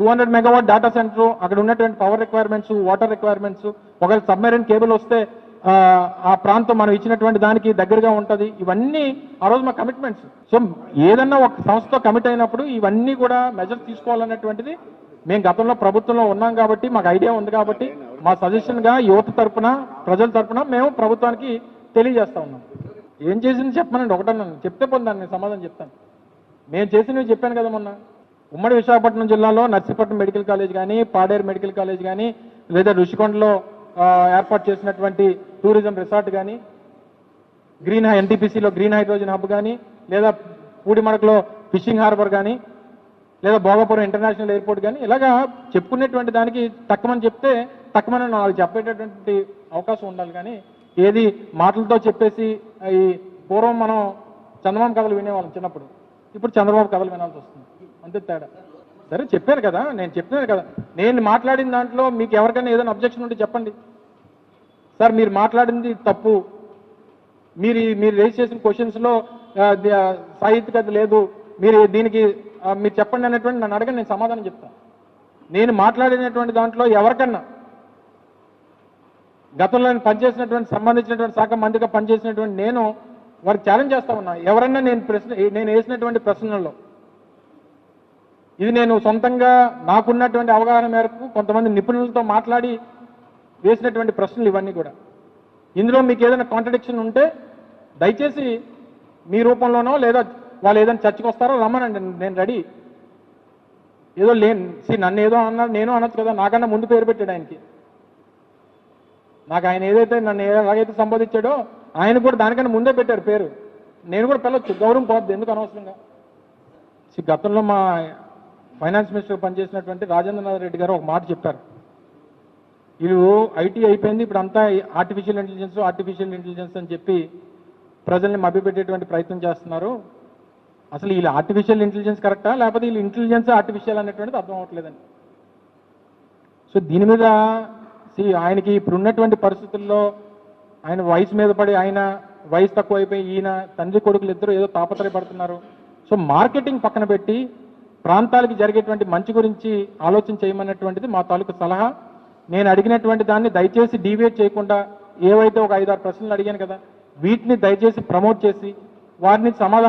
Two hundred megawatt data centre అక్కడ ఉన్నటువంటి power requirements water requirements ఒకవేళ సబ్మెరీన్ కేబుల్ వస్తే ఆ, ప్రాంతం మనం ఇచ్చినటువంటి దానికి దగ్గరగా ఉంటుంది. ఇవన్నీ ఆ రోజు మా కమిట్మెంట్స్ సో ఏదన్నా ఒక సంస్థ కమిట్ అయినప్పుడు ఇవన్నీ కూడా మెజర్స్ తీసుకోవాలనేటువంటిది మేము గతంలో ప్రభుత్వంలో ఉన్నాం కాబట్టి మాకు ఐడియా ఉంది కాబట్టి మా సజెషన్గా యువత తరపున ప్రజల తరపున మేము ప్రభుత్వానికి తెలియజేస్తా ఉన్నాం. ఏం చేసింది చెప్పమనండి ఒకటన్నాను చెప్తే పొందాను నేను సమాధానం చెప్తాను. మేము చేసినవి చెప్పాను కదా మొన్న. ఉమ్మడి విశాఖపట్నం జిల్లాలో నర్సీపట్నం మెడికల్ కాలేజ్ కానీ పాడేరు మెడికల్ కాలేజ్ కానీ లేదా ఋషికొండలో ఏర్పాటు చేసినటువంటి టూరిజం రిసార్ట్ కానీ గ్రీన్ హై ఎన్టీపీసీలో గ్రీన్ హైడ్రోజన్ హబ్ కానీ లేదా పూడిమడకలో ఫిషింగ్ హార్బర్ కానీ లేదా భోగపురం ఇంటర్నేషనల్ ఎయిర్పోర్ట్ కానీ ఇలాగా చెప్పుకునేటువంటి దానికి తక్కువని చెప్తే తక్కువని వాళ్ళు చెప్పేటటువంటి అవకాశం ఉండాలి. కానీ ఏది మాటలతో చెప్పేసి ఈ పూర్వం మనం చంద్రబాబు కథలు వినేవాళ్ళం చిన్నప్పుడు. ఇప్పుడు చంద్రబాబు కథలు వినాల్సి వస్తుంది. అంతే తేడా. సరే చెప్పాను కదా నేను చెప్పాను కదా. నేను మాట్లాడిన దాంట్లో మీకు ఎవరికైనా ఏదైనా అబ్జెక్షన్ ఉంటే చెప్పండి. సార్ మీరు మాట్లాడింది తప్పు. మీరు మీరు రేజ్ చేసిన క్వశ్చన్స్లో సాహిత్యకత లేదు. మీరు దీనికి మీరు చెప్పండి అనేటువంటి నన్ను అడగండి నేను సమాధానం చెప్తాను. నేను మాట్లాడినటువంటి దాంట్లో ఎవరికన్నా గతంలో నేను పనిచేసినటువంటి సంబంధించినటువంటి శాఖ మంత్రిగా పనిచేసినటువంటి నేను వారికి ఛాలెంజ్ చేస్తా ఉన్నా. ఎవరన్నా నేను ప్రశ్న నేను వేసినటువంటి ప్రశ్నల్లో. ఇది నేను సొంతంగా నాకున్నటువంటి అవగాహన మేరకు కొంతమంది నిపుణులతో మాట్లాడి వేసినటువంటి ప్రశ్నలు ఇవన్నీ కూడా. ఇందులో మీకు ఏదైనా కాంట్రడిక్షన్ ఉంటే దయచేసి మీ రూపంలోనో లేదా వాళ్ళు ఏదైనా చర్చకు వస్తారో రమ్మనండి నేను రెడీ. ఏదో లేని సి నన్ను ఏదో అన్నాడు నేను అనొచ్చు కదా నాకన్నా ముందు పేరు పెట్టాడు ఆయనకి. నాకు ఆయన ఏదైతే నన్ను ఎలాగైతే సంబోధించాడో ఆయన కూడా దానికన్నా ముందే పెట్టారు పేరు. నేను కూడా పిల్లొచ్చు గౌరవం పోద్ది ఎందుకు అనవసరంగా? గతంలో మా ఫైనాన్స్ మినిస్టర్ పనిచేసినటువంటి రాజేంద్రనాథ్ రెడ్డి గారు ఒక మాట చెప్పారు. వీళ్ళు ఐటీ అయిపోయింది ఇప్పుడు అంతా ఆర్టిఫిషియల్ ఇంటెలిజెన్స్ ఆర్టిఫిషియల్ ఇంటెలిజెన్స్ అని చెప్పి ప్రజల్ని మభ్యపెట్టేటువంటి ప్రయత్నం చేస్తున్నారు. అసలు వీళ్ళు ఆర్టిఫిషియల్ ఇంటెలిజెన్స్ కరెక్టా లేకపోతే వీళ్ళు ఇంటెలిజెన్స్ ఆర్టిఫిషియల్ అనేటువంటిది అర్థం అవ్వట్లేదండి సో దీని మీద సి ఆయనకి ఇప్పుడు ఉన్నటువంటి పరిస్థితుల్లో ఆయన వయసు మీద పడి ఆయన వయసు తక్కువ అయిపోయి ఈయన తండ్రి కొడుకులు ఇద్దరు ఏదో తాపత్రయపడుతున్నారు సో మార్కెటింగ్ పక్కన పెట్టి ప్రాంతాలకి జరిగేటువంటి మంచి గురించి ఆలోచన చేయమన్నటువంటిది మా తాలూకు సలహా. నేను అడిగినటువంటి దాన్ని దయచేసి డివేట్ చేయకుండా ఏవైతే ఒక ఐదారు ప్రశ్నలు అడిగాను కదా వీటిని దయచేసి ప్రమోట్ చేసి వారిని సమాధానం